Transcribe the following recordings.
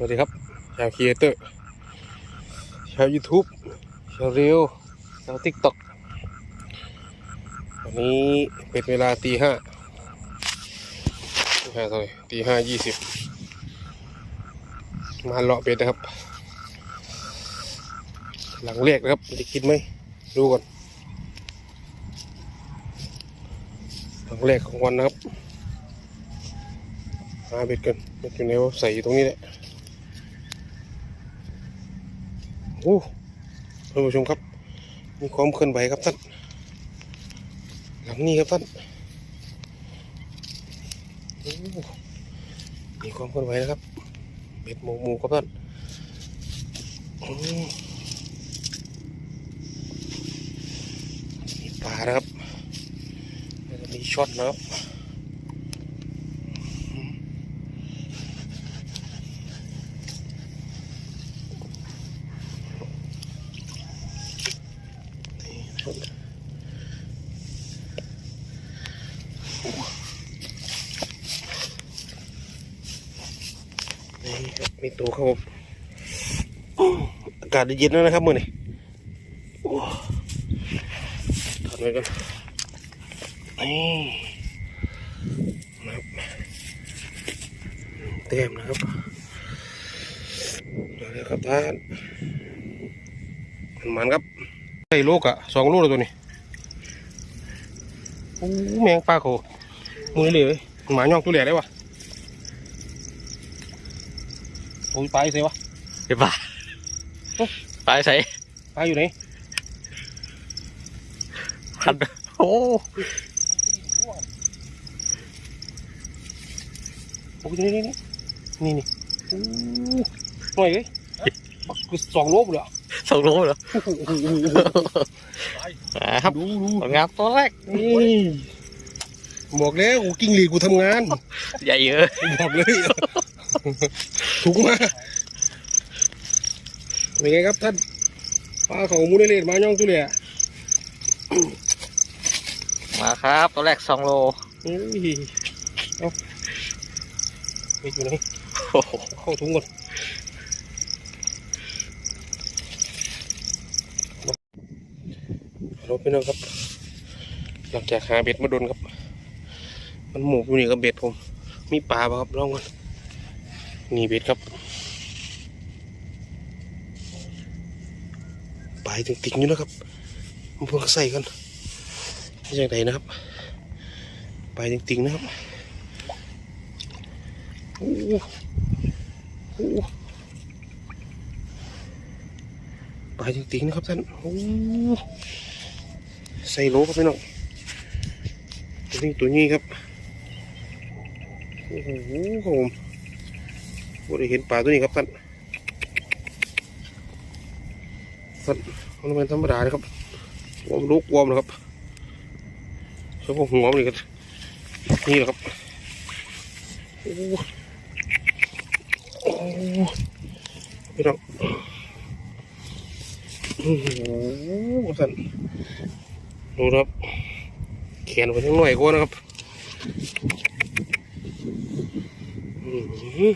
สวัสดีครับชาวครีเอเตอร์ชาว YouTube ชาวเรียวชาวทิกตอกวันนี้เป็นเวลาตีห้าตีห้าเท่าไหร่ตีห้ายี่สิบมาเลาะเป็ดนะครับ หลังแรกนะครับจะกินไหมดูก่อน หลังแรกของวันนะครับหาเบ็ดกันเบ็ดอยู่ไหนวะใส่อยู่ตรงนี้แหละ โอ้ท่านผู้ชมครับมีความเคลื่อนไหวครับท่านหลังนี้ครับท่านมีความเคลื่อนไหวนะครับเบ็ดหมูหมูครับท่านมีปลานะครับมีช็อตนะครับอืมนี่นะครับนี่ครับมีตัวครับผมอาศเย็นแล้วนะครับมือนี้โอ้ถอดไว้ก่อนนี่นะครับเต็มนะครับเดี๋ยวครับท่านมันครับใส่ลูกอะสองลูกเลยตัวนี้โอ้แมงปลาโขมือเลยหมาย่องตัวเหลี่ยได้วะโอ้ยปลาอยู่ไหนวะไปป่า ไปใส่ปลาอยู่ไหนพันโอ้โอ้ยนี่นี่นี่นี่นี่โอ้หน่อยเลยคือสองโลเลยอะสองโลเหรออ่าครับดูดูผลงานตัวแรกนี่บอกแล้วกูกิ้งหรีดกูทำงาน ใหญ่เยอะบอกเลยถูกมาก เป็นไงครับท่านปลาของมูได้เลดมาย่องตุเลียมาครับตัวแรกสองโลอุ้ยเอาไปอยู่ไหนโอ้โหเข้าถุงก่อนรถพี่น้องครับหลังจากหาเบ็ดมาโดนครับ มันหมูอยู่นี่กับเบ็ดผม มีปลาป่ะครับลองก่อนนี่เบ็ดครับ ปลายติ่งๆอยู่นะครับมันเพิ่งใส่กันนี่ากไหนนะครับปลายติ่งๆนะครับโอ้โหโอ้โหปลายติ่งๆนะครับท่านโอ้โหใส่โลครับพี่น้องตัวนี้ตัวนี้ครับโอ้โหผมได้เห็นปลาตัวนี้ครับท่าน ท่านมันเป็นธรรมดาเลยครับวอมลูกวอมนะครับเฉพาะหัวมันนี่ครับนี่แหละครับโอ้โหโอ้พี่น้องโอ้โหท่านดูนะครับแขนไปทั้งหน่อยกว่านะครับอืม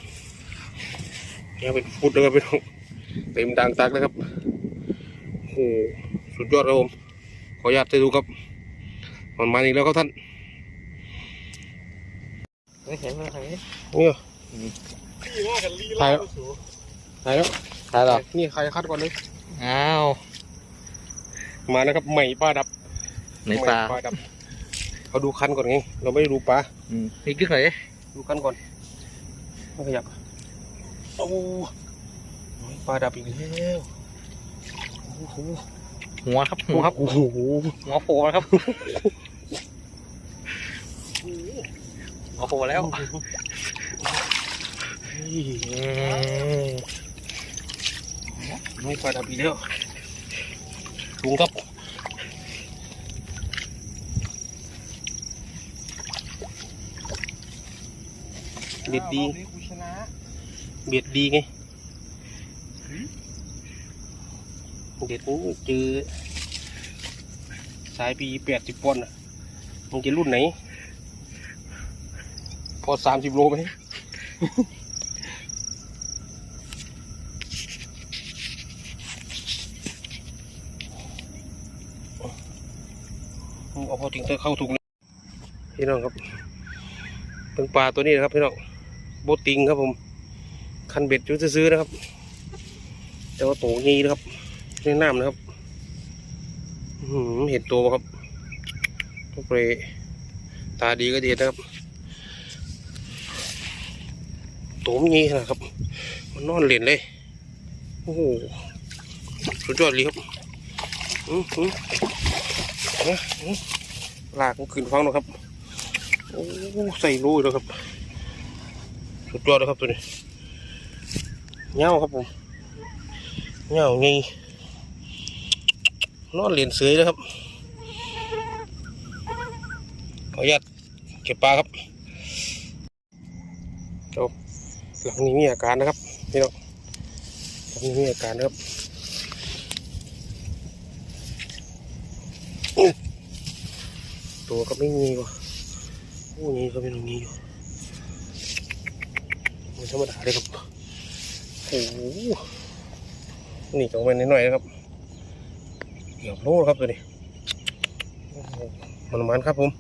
ยังเป็นฟุตเลยครับพี่น้องเต็มดังตักเลยครับ อ้โหสุดยอดครับผม ขออนุญาตให้ดูครับมันมาอีกแล้วครับท่านไม่เห็นไม่เห็นนี่เหรอถ่ายแล้วถ่ายแล้วใช่หรอนี่ใครคัดก่อนเลย อ้าว มาแล้วครับใหม่ปลาดับในปลาใหม่ดับเขาดูคันก่อนไง เราไม่ได้ดูปลาอืมนี่กึ่งไหนดูคันก่อนไม่ขยับโอ้ปลาดับอีกแล้วโอ้โหหัวครับหัวครับโอ้โหหัวโผล่แล้วครับหัวโผล่แล้วอืมไม่ปลาดับอีกแล้วถุงครับเบ็ดดีเบ็ดดีไง ด็ดโอ้เจอสายปีแปดสิบปอนด์มันจะรุ่นไหน พอสามสิบโลไหมเอาพอถึงจะเข้าถุงพี่น้องครับเป็นปลาตัวนี้นะครับพี่น้องโบติงครับผม คันเบ็ดจุดซื้อนะครับ แต่ว่าโตงี้นะครับ ในน้ำนะครับเห็นตัวบ่ครับต้องไปตาดีก็ดีนะครับโตมันงี้นะครับ มันนอนเล่นเลย โอ้โห สุดยอดเลยครับอือหือนะอื้อลากมันขึ้นฟังนะครับ โอ้ใส่รูแล้วครับ สุดยอดเลยครับตัวนี้เงาครับผมเงาไง นอนเรียนเสือเลยครับ ขออนุญาตเก็บปลาครับเดี๋ยวหลังนี้มีอาการนะครับพี่น้องหลังนี้มีอาการนะครับตัวก็ไม่มีว่ะโอ้ยก็ไม่ต้องมีอยู่มันธรรมดาเลยครับโอ้โหนี่ก็เป็นนิดหน่อยนะครับ เกือบโลครับตัวนี้มันมันครับผม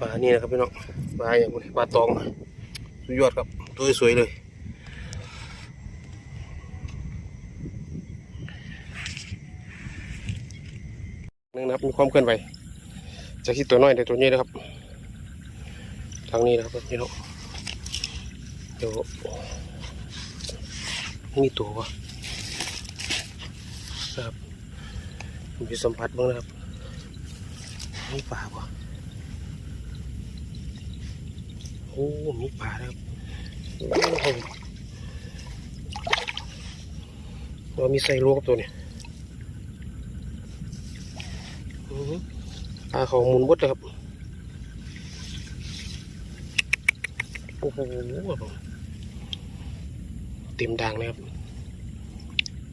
ปลานี่นะครับพี่น้องปลาอย่างนี้ปลาตองสุดยอดครับตัวสวยเลยนึงนะครับมีความเคลื่อนไหวจากที่ตัวน้อยในตัวนี้นะครับ ทางนี้นะครับพี่น้องเดี๋ยว มีตัววะครับมีสัมผัสบ้างนะครับมีปลาปะโอ้มีปลาแล้วโอ้โหเรามีไส้ลวกตัวเนี่ยอื้อหือปลาขาหมุนบดครับโอ้โห เต็มด่างเลยครับ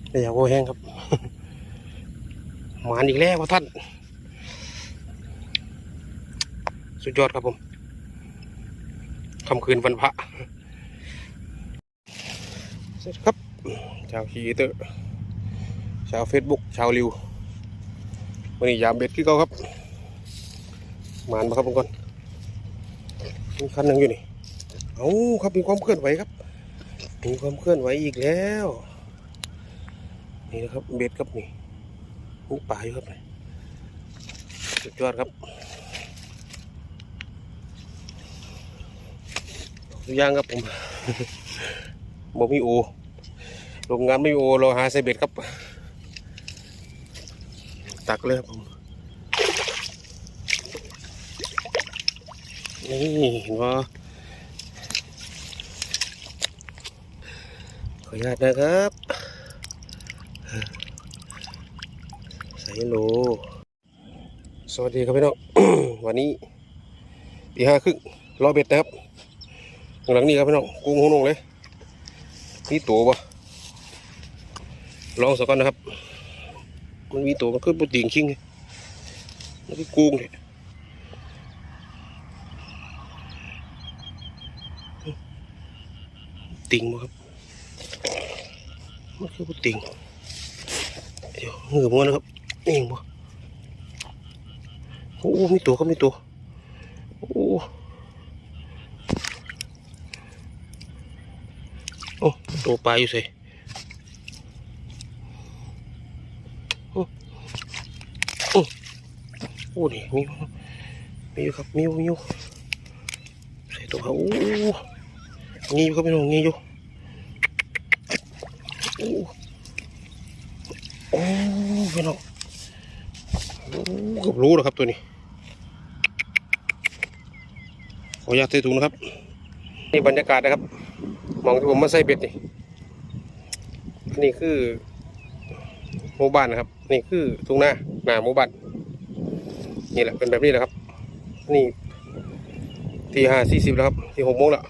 แต่อย่าโวแห้งครับหมานอีกแล้วครับท่าน สุดยอดครับผมคำคืนวันพระสวัสดีครับ ชาวคีเตอร์ชาวเฟซบุ๊กชาวริววันนี้ยามเบ็ดที่เขาครับ หมานมาครับทุกคนมีคันหนึ่งอยู่นี่ เอาครับมีความเคลื่อนไหวครับ มีความเคลื่อนไหวอีกแล้ว นี่นะครับเบ็ดครับนี่มีป่าอยู่ครับนี่สุดยอดครับทุกอย่างครับผมบ่มีโอโรงงานไม่มีโอเราหาไซเบ็ดครับ ตักเลยครับผมนี่เห็นว่า ขออนุญาตนะครับ ใส่โล สวัสดีครับพี่น้อง วันนี้ตีห้าครึ่งรอเบ็ดนะครับข้างหลังนี้ครับพี่น้องกุ้งหูนงเลยมีตัวปะลองสักก่อนนะครับ มันมีตัวมันขึ้นบนติ่งชิงมันคือกุ้งเนี่ยติ่งบ่ครับ มันคือติ่งเดี๋ยวมือมันนะครับนี่เองบ่โอ้มีตัวครับมีตัวโอ้โอ้ตัวปลาอยู่สิโอ้โอ้โอ้นี่มีมีอยู่ครับมีอยู่มีอยู่ใส่ตัวเขาโอ้งี้อยู่ครับพี่น้องงี้อยู่โอ้โอ้ พี่น้องกือบรู้แล้วครับตัวนี้ ขออนุญาตใส่ถุงนะครับ นี่บรรยากาศนะครับ มองที่ผมมาใส่เบ็ดนี่นี่คือหมู่บ้านนะครับ นี่คือทุ่งนาหน้าหมู่บ้านนี่แหละเป็นแบบนี้แหละครับ นี่ที่ห้าสี่สิบแล้วครับที่หกโมงแล้ว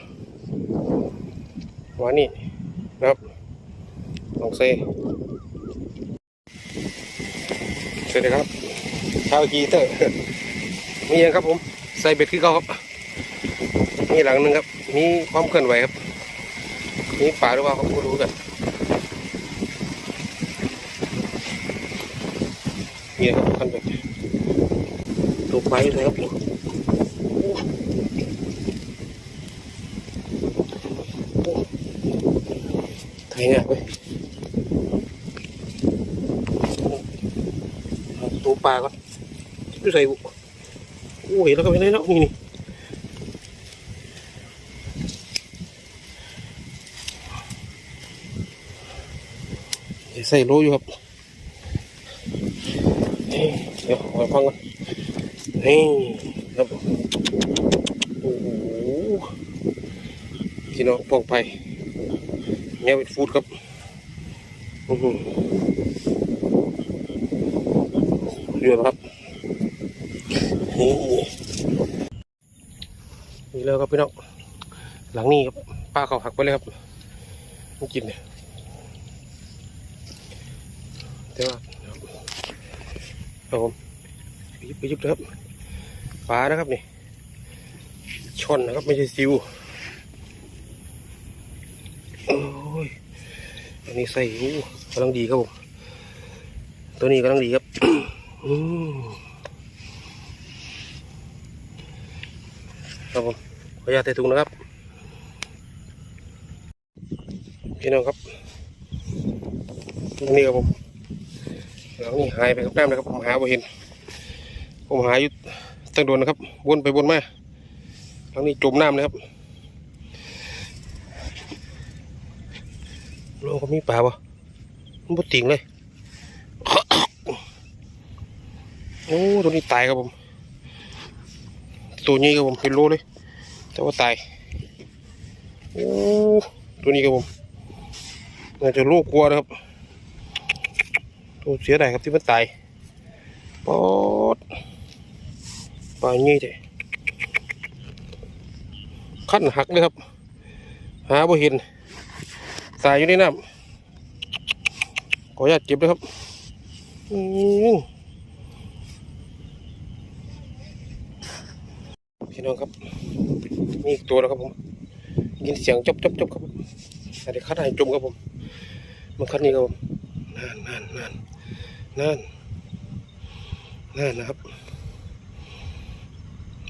วันนี้นะครับลองเซ่ วัสดีครับชาวกีเตอร์มียังครับผม ใส่เบ็ดคือเขาครับมีหลังหนึ่งครับ มีความเคลื่อนไหวครับ มีป่าหรือเปล่าเขาไม่รู้กันนี่ครับขั้นแบบตัวไปเลยครับไทยเนี่ยไปเอาตัว ปลาก่อนดูใส่บุโอ้ยแล้วก็ไม่ได้แล้วนี่นี่ใส่โลอยู่ครับนี่เดี๋ยวขอฟังก่อนนี่ครับโอ้โหพี่น้องปองไปเนี่ยเป็นฟูดครับอ้โห เรือครับนี่นี่แล้วครับพี่น้องหลังนี้ครับป้าเขาหักไปเลยครับไม่กินเนี่ยแต่ว่าครับผมไปยิบไปยิบนะครับปลานะครับนี่ช่อนนะครับไม่ใช่ซิวโอ้ยอันนี้ใส่หูกำลังดีครับผมตัวนี้กำลังดีครับ ครับผมขออนุญาตใส่ถุงนะครับ พี่น้องครับนี่ครับผมแล้วนี่หายไปกับน้ำนะครับผมหาบ่เห็น ผมหาอยู่ตั้งโดนนะครับวนไปวนมาแล้วนี่จมน้ำเลยครับโลกมีปลาปะมันบ่ติ่งเลย โอ้ตัวนี้ตายครับผม ตัวนี้ครับผมเป็นโลเลย แต่ว่าตาย โอ้ ตัวนี้ครับผมน่าจะโลกกลัวนะครับโอ้เสียดายครับที่มันตายปอดปลางี้เถอะขั้นหักเลยครับ หาบ่เห็นตายอยู่ในน้ำขออนุญาตเก็บเลยครับ อื้อ พี่น้องครับมีอีกตัวแล้วครับผมยินเสียงจบจบจบครับผมแต่คัดให้จมครับผมมันคัดนี้ครับผมนั่นนั่นนั่นนั่นนั่นนะครับ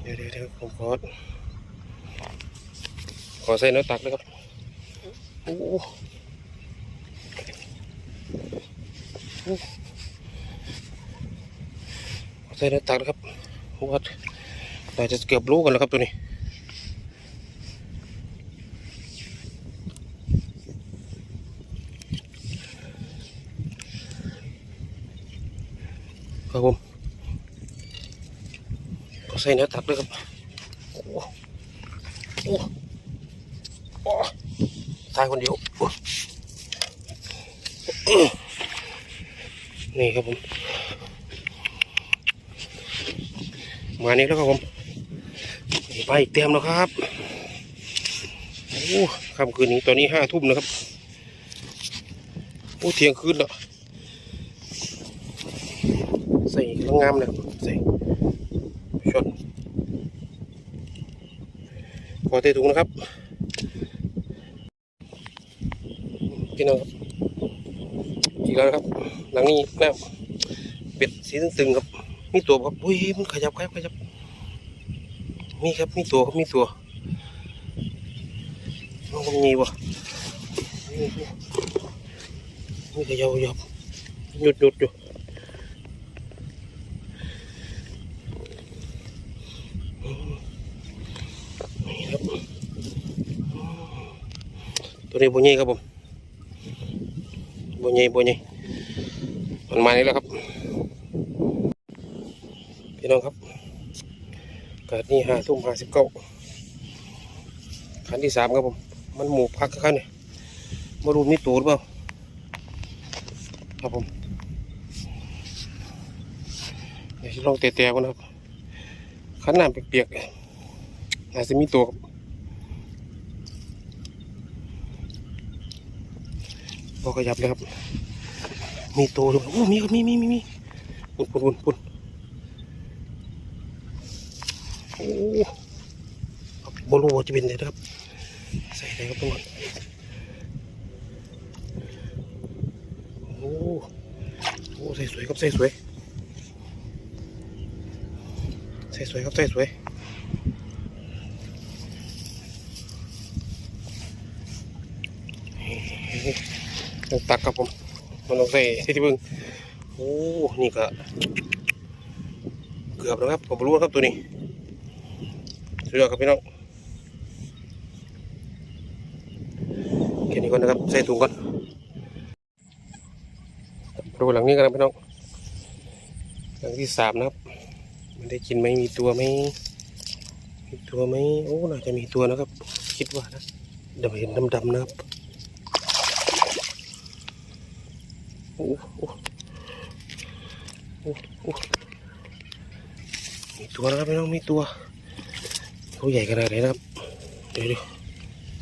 เดี๋ยวเดี๋ยวผมขอขอใส่เนื้อตักเลยครับโอ้โหขอใส่เนื้อตักนะครับวัด น่าจะเกือบรู้กันแล้วครับตัวนี้ครับผมก็ใส่เนื้อตักด้วยครับ โอ้โหโอ้ตายคนเดียวโอ้นี่ครับผม มานี่แล้วครับผม ไปเต็มแล้วครับโอ้ค่ำคืนนี้ตอนนี้ห้าทุ่มนะครับโอ้เที่ยงคืนแล้วใส่กระงามเลยใส่ชนขอเทถุงนะครับพี่น้องอีกแล้วนะครับ หลังนี้แม่เป็ดสีตึงๆครับ มีตัวครับอุ้ยมันขยับขยับขยับ มีครับมีตัวครับมีตัวมันก็มีวะมีมีขยับขยับหยุดหยุดอยู่ตัวนี้โบยี่ครับผมโบยี่โบยี่มันมานี่แล้วครับ พี่น้องครับ เกิดนี่ห้าทุ่มห้าสิบเก้าคันที่สามครับผม มันหมูพักขั้นเนี่ยมาดูมีตูดเปล่าครับผมเดี๋ยวลองเตะๆกันครับขันน้ำเปียกๆอาจจะมีตัวพอขยับเลยครับ มีตัวด้วยโอ้มีมีมีมีมีปุ่นปุ่นปุ่นปุ่นโอ้ บอลูจะเป็นไงนะครับใส่ได้ครับทุกคนโอ้โหใส่สวยครับใส่สวยใส่สวยครับใส่สวยต้องตักครับผมมันต้องใส่ที่ที่บึงโอ้นี่ก็เกือบแล้วครับผมรู้ครับตัวนี้ ยอดครับพี่น้องแค่นี้ก่อนนะครับใส่ถุงก่อนดูหลังนี้กันนะพี่น้องหลังที่สามนะครับ มันได้กินไหมมีตัวไหมมีตัวไหมโอ้น่าจะมีตัวนะครับ คิดว่านะเดี๋ยวเห็นดำๆนะครับโอ้โอ้โอ้โอ้มีตัวนะครับพี่น้องมีตัว ตัวใหญ่ขนาดไหนนะครับ เดี๋ยวดิ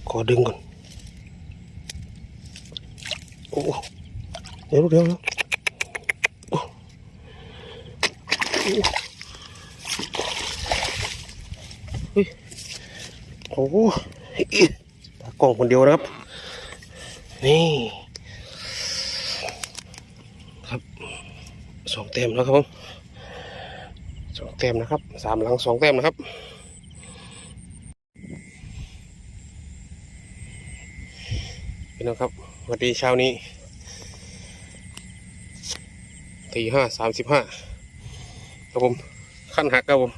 ขอดึงก่อน โอ้เดี๋ยวเดี๋ยวเดี๋ยวโอ้โอ้โอ้โหตากล้องคนเดียวนะครับ นี่ครับสองเต็มแล้วครับผมสองเต็มนะครับสามหลังสองเต็มนะครับ น้องครับวัสดีเช้านี้ตีห้าสามสิบห้าครับผมขั้นหักครับผม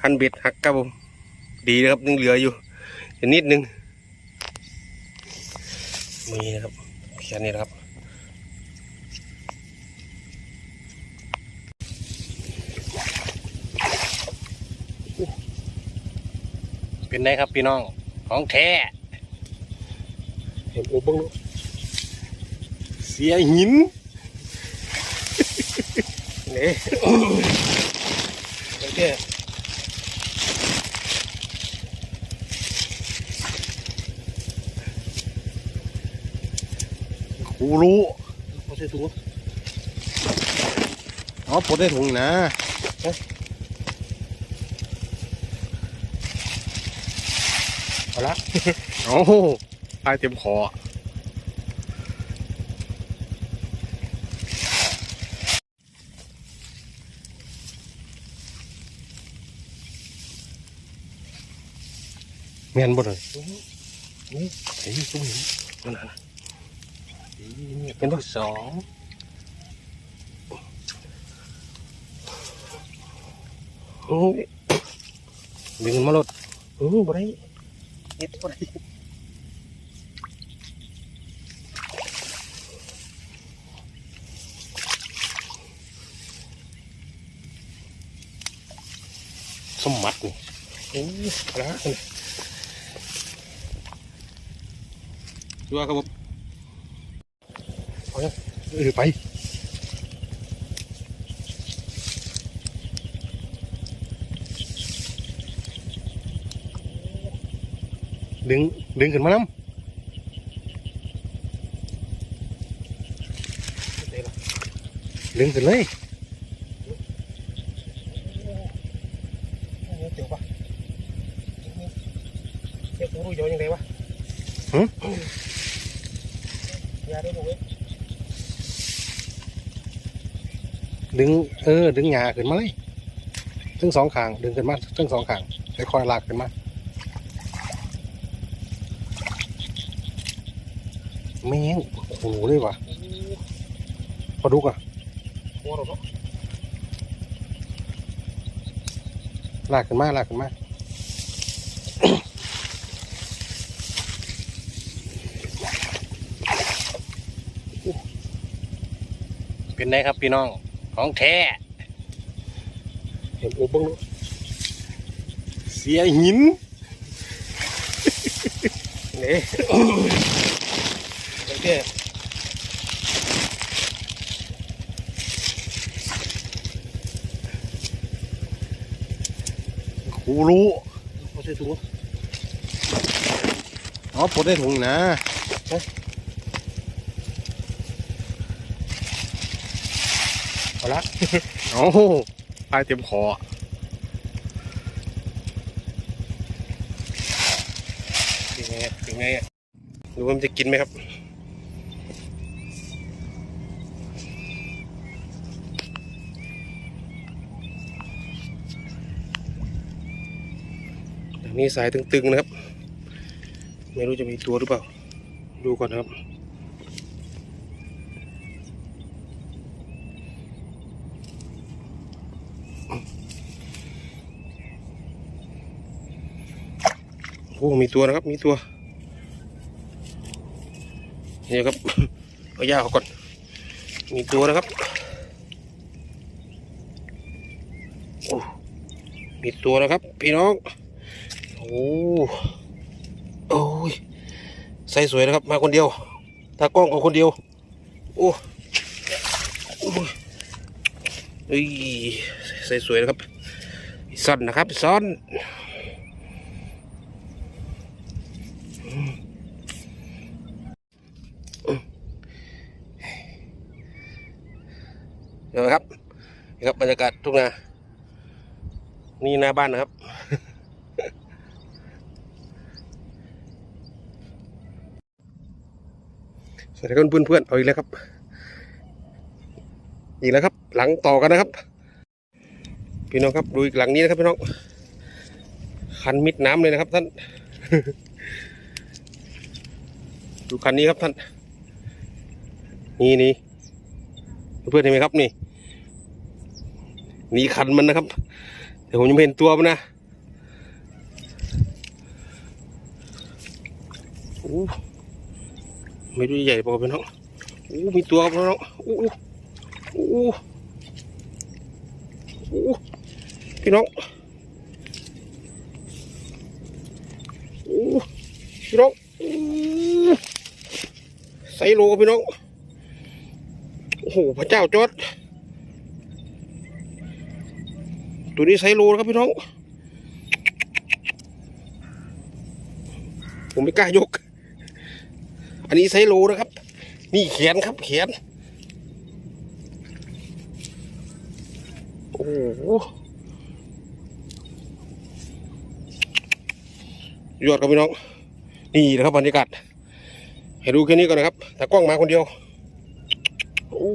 ขั้นเบ็ดหักครับผมดีนะครับยังเหลืออยู่อีกนิดนึงมีนะครับแค่นี้นะครับเป็นไงครับพี่น้องของแท้ เห็นโอ้บ้างเนาะเสียหินเนี่ยโอเคกูรู้พอใส่ถุงอ๋อปลดได้ถุงนะเอาละโอ้ โหปลายเต็มคอเมียนบ่เลยนี่เห็นตุ้มเห็นนั่นน่ะเป็นที่สองอ้ยดึงมาลดอือบ่ได้เฮ็ดบ่ได้ สมมัดนี่ โอ้ยปลาเนี่ยดูว่าครับผมเออไปดึงดึงขึ้นมาน้ได้ละำดึงขึ้นเลย โอ้ยเจ๋งปะเจ้าตัวรู้ยอยังไงวะ หึ ยาได้ดูเว้ย ดึง เออ ดึงหยาขึ้นมาเลยทั้งสองขาง ดึงขึ้นมาทั้งสองขางค่อยๆลากขึ้นมาแม่งโอ้โหเลยว่ะปลาดุกอะหัวเราเนาะลากขึ้นมาลากขึ้นมาเป็นไงครับพี่น้อง ของแท้เห็นโอ้บ้างเนาะเสียหินเนี่ยโอเคกูรู้พอใส่ถุงอ๋อปลดได้ถุงนะ เอาละโอ้โหปลายเต็มคอเป็ไงเป็ไงดูว่ามันจะกินไหมครับนี่สายตึงๆนะครับ ไม่รู้จะมีตัวหรือเปล่า ดูก่อนนะครับ โอ้มีตัวนะครับ มีตัวนี่ครับเอาย่าเขาก่อน มีตัวนะครับโอ้มีตัวนะครับ พี่น้อง โอ้โอ้ยใส่สวยนะครับ มาคนเดียวตากล้องเอาคนเดียว โอ้โอ้ยเอ้ยใส่สวยนะครับซ่อนนะครับซ่อนเดี๋ยวนะครับนี่ครับบรรยา กาศทุ่งนา นี่หน้าบ้านนะครับ สวัสดีครับเพื่อนเพื่อนๆเอาอีกแล้วครับ อีกแล้วครับ หลังต่อกันนะครับ พี่น้องครับดูอีกหลังนี้นะครับพี่น้อง คันมิดน้ำเลยนะครับท่าน ดูคันนี้ครับท่าน นี่นี่เพื่อนๆเห็นไหมครับนี่ นี่คันมันนะครับ แต่ผมยังเห็นตัวมันนะโอ้ไม่รู้ใหญ่ปล่าพี่น้องโอ้มีตัวครับพี่น้องโอ้โอ้โอ้พี่น้องโอ้พี่น้องโอ้ไซโลพี่น้องโอ้โหพระเจ้าจอด ตัวนี้ไซโลนะครับพี่น้อง ผมไม่กล้ายก อันนี้ไซโลนะครับ นี่แขนครับแขนโอ้โหยอดครับพี่น้อง นี่นะครับบรรยากาศให้ดูแค่นี้ก่อนนะครับ แต่กล้องมาคนเดียว โอ้